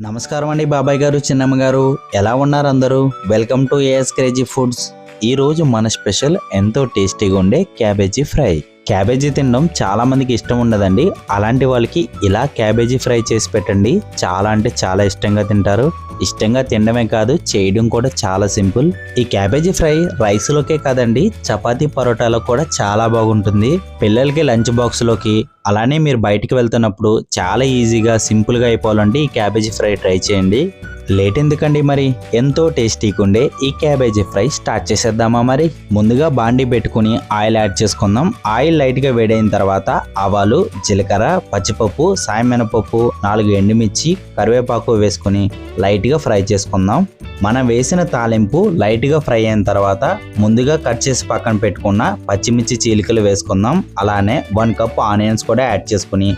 నమస్కారం అండి బాబాయ్ గారు చిన్నమ్మ గారు. ఎలా ఉన్నారు అందరూ? Welcome to AS crazy foods ఈరోజు మన స్పెషల్ ఎంతో టేస్టీగా ఉండే క్యాబేజీ ఫ్రై. క్యాబేజీ తినడం చాలా మందికి ఇష్టం ఉండదండి. అలాంటి వాళ్ళకి ఇలా క్యాబేజీ ఫ్రై చేసి పెట్టండి. చాలా అంటే చాలా ఇష్టంగా తింటారు. ఇష్టంగా తినడమే కాదు చేయడం కూడా చాలా సింపుల్. ఈ క్యాబేజీ ఫ్రై రైస్లోకే కాదండి చపాతీ పరోటాలో కూడా చాలా బాగుంటుంది. పిల్లలకి లంచ్ బాక్స్లోకి అలానే మీరు బయటికి వెళ్తున్నప్పుడు చాలా ఈజీగా సింపుల్గా అయిపోవాలండి ఈ క్యాబేజీ ఫ్రై ట్రై చేయండి. లేట్ ఎందుకండి మరి? ఎంతో టేస్టీగా ఉండే ఈ క్యాబేజీ ఫ్రై స్టార్ట్ చేసేద్దామా మరి? ముందుగా బాండి పెట్టుకుని ఆయిల్ యాడ్ చేసుకుందాం. ఆయిల్ లైట్గా వేడైన తర్వాత ఆవాలు జీలకర్ర పచ్చిపప్పు సాయమినపప్పు నాలుగు ఎండుమిర్చి కరివేపాకు వేసుకుని లైట్గా ఫ్రై చేసుకుందాం. మనం వేసిన తాలింపు లైట్గా ఫ్రై అయిన తర్వాత ముందుగా కట్ చేసి పక్కన పెట్టుకున్న పచ్చిమిర్చి చీలికలు వేసుకుందాం. అలానే వన్ కప్ ఆనియన్స్ కూడా యాడ్ చేసుకుని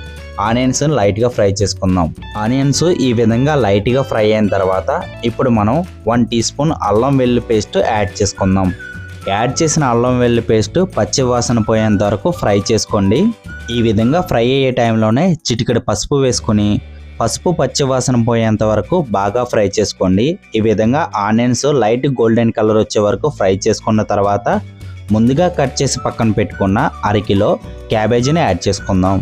ఆనియన్స్ లైట్గా ఫ్రై చేసుకుందాం. ఆనియన్స్ ఈ విధంగా లైట్గా ఫ్రై అయిన తర్వాత ఇప్పుడు మనం వన్ టీ స్పూన్ అల్లం వెల్లుల్లి పేస్ట్ యాడ్ చేసుకుందాం. యాడ్ చేసిన అల్లం వెల్లుల్లి పేస్ట్ పచ్చి వాసన పోయేంత వరకు ఫ్రై చేసుకోండి. ఈ విధంగా ఫ్రై అయ్యే టైంలోనే చిటికెడు పసుపు వేసుకుని పసుపు పచ్చి వాసన పోయేంత వరకు బాగా ఫ్రై చేసుకోండి. ఈ విధంగా ఆనియన్స్ లైట్ గోల్డెన్ కలర్ వచ్చే వరకు ఫ్రై చేసుకున్న తర్వాత ముందుగా కట్ చేసి పక్కన పెట్టుకున్న అరకిలో క్యాబేజీని యాడ్ చేసుకుందాం.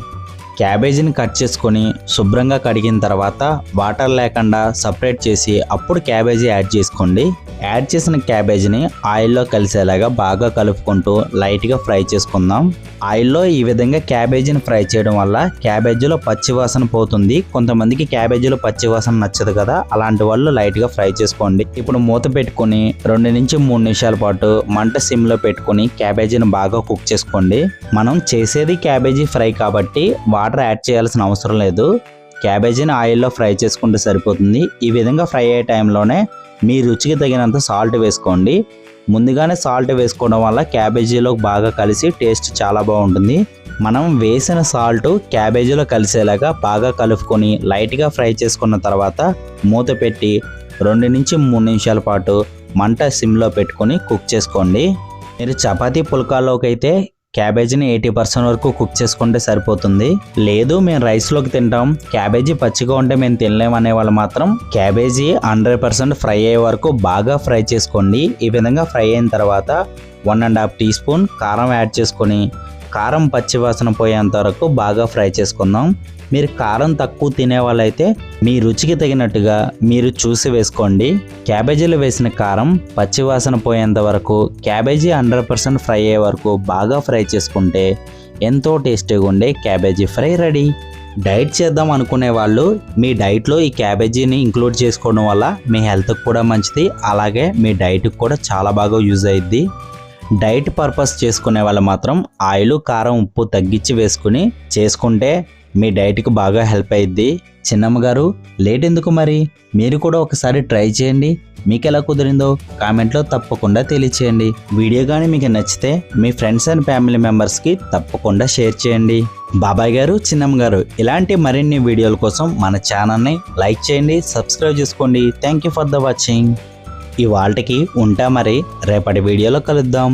క్యాబేజీని కట్ చేసుకొని శుభ్రంగా కడిగిన తర్వాత వాటర్ లేకుండా సపరేట్ చేసి అప్పుడు క్యాబేజీ యాడ్ చేసుకోండి. యాడ్ చేసిన క్యాబేజీని ఆయిల్లో కలిసేలాగా బాగా కలుపుకుంటూ లైట్గా ఫ్రై చేసుకుందాం. ఆయిల్లో ఈ విధంగా క్యాబేజీని ఫ్రై చేయడం వల్ల క్యాబేజీలో పచ్చివాసన పోతుంది. కొంతమందికి క్యాబేజీలో పచ్చివాసన నచ్చదు కదా అలాంటి వాళ్ళు లైట్గా ఫ్రై చేసుకోండి. ఇప్పుడు మూత పెట్టుకొని రెండు నుంచి మూడు నిమిషాల పాటు మంట సిమ్లో పెట్టుకొని క్యాబేజీని బాగా కుక్ చేసుకోండి. మనం చేసేది క్యాబేజీ ఫ్రై కాబట్టి వాటర్ యాడ్ చేయాల్సిన అవసరం లేదు. క్యాబేజీని ఆయిల్లో ఫ్రై చేసుకుంటే సరిపోతుంది. ఈ విధంగా ఫ్రై అయ్యే టైంలోనే మీ రుచికి తగినంత సాల్ట్ వేసుకోండి. ముందుగానే సాల్ట్ వేసుకోవడం వల్ల క్యాబేజీలో బాగా కలిసి టేస్ట్ చాలా బాగుంటుంది. మనం వేసిన సాల్ట్ క్యాబేజీలో కలిసేలాగా బాగా కలుపుకొని లైట్గా ఫ్రై చేసుకున్న తర్వాత మూత పెట్టి రెండు నుంచి మూడు నిమిషాల పాటు మంట సిమ్లో పెట్టుకొని కుక్ చేసుకోండి. మీరు చపాతీ పుల్కాల్లోకి అయితే క్యాబేజీని ఎయిటీ పర్సెంట్ వరకు కుక్ చేసుకుంటే సరిపోతుంది. లేదు మేము రైస్లోకి తింటాం. క్యాబేజీ పచ్చిగా ఉంటే మేము తినలేం అనే వాళ్ళు మాత్రం క్యాబేజీ హండ్రెడ్ పర్సెంట్ ఫ్రై అయ్యే వరకు బాగా ఫ్రై చేసుకోండి. ఈ విధంగా ఫ్రై అయిన తర్వాత one and half teaspoon కారం యాడ్ చేసుకొని కారం పచ్చివాసన పోయేంత వరకు బాగా ఫ్రై చేసుకుందాం. మీరు కారం తక్కువ తినే వాళ్ళైతే మీ రుచికి తగినట్టుగా మీరు చూసి వేసుకోండి. క్యాబేజీలో వేసిన కారం పచ్చివాసన పోయేంత వరకు క్యాబేజీ హండ్రెడ్ పర్సెంట్ ఫ్రై అయ్యే వరకు బాగా ఫ్రై చేసుకుంటే ఎంతో టేస్టీగా ఉండే క్యాబేజీ ఫ్రై రెడీ. డైట్ చేద్దాం అనుకునే వాళ్ళు మీ డైట్లో ఈ క్యాబేజీని ఇంక్లూడ్ చేసుకోవడం వల్ల మీ హెల్త్కి కూడా మంచిది అలాగే మీ డైట్కి కూడా చాలా బాగా యూజ్ అయ్యిద్ది డైట్ పర్పస్ చేసుకునే వాళ్ళు మాత్రం ఆయిల్ కారం ఉప్పు తగ్గించి వేసుకుని చేసుకుంటే మీ డైట్కి బాగా హెల్ప్ అయ్యిద్ది చిన్నమ్మ గారు లేట్ ఎందుకు మరి? మీరు కూడా ఒకసారి ట్రై చేయండి. మీకు ఎలా కుదిరిందో కామెంట్లో తప్పకుండా తెలియచేయండి. వీడియో కానీ మీకు నచ్చితే మీ ఫ్రెండ్స్ అండ్ ఫ్యామిలీ మెంబర్స్కి తప్పకుండా షేర్ చేయండి. బాబాయ్ గారు చిన్నమ్మ గారు ఇలాంటి మరిన్ని వీడియోల కోసం మన ఛానల్ని లైక్ చేయండి సబ్స్క్రైబ్ చేసుకోండి. Thank you for the watching. ఇవాళకి ఉంటా మరి. రేపటి వీడియోలో కలుద్దాం.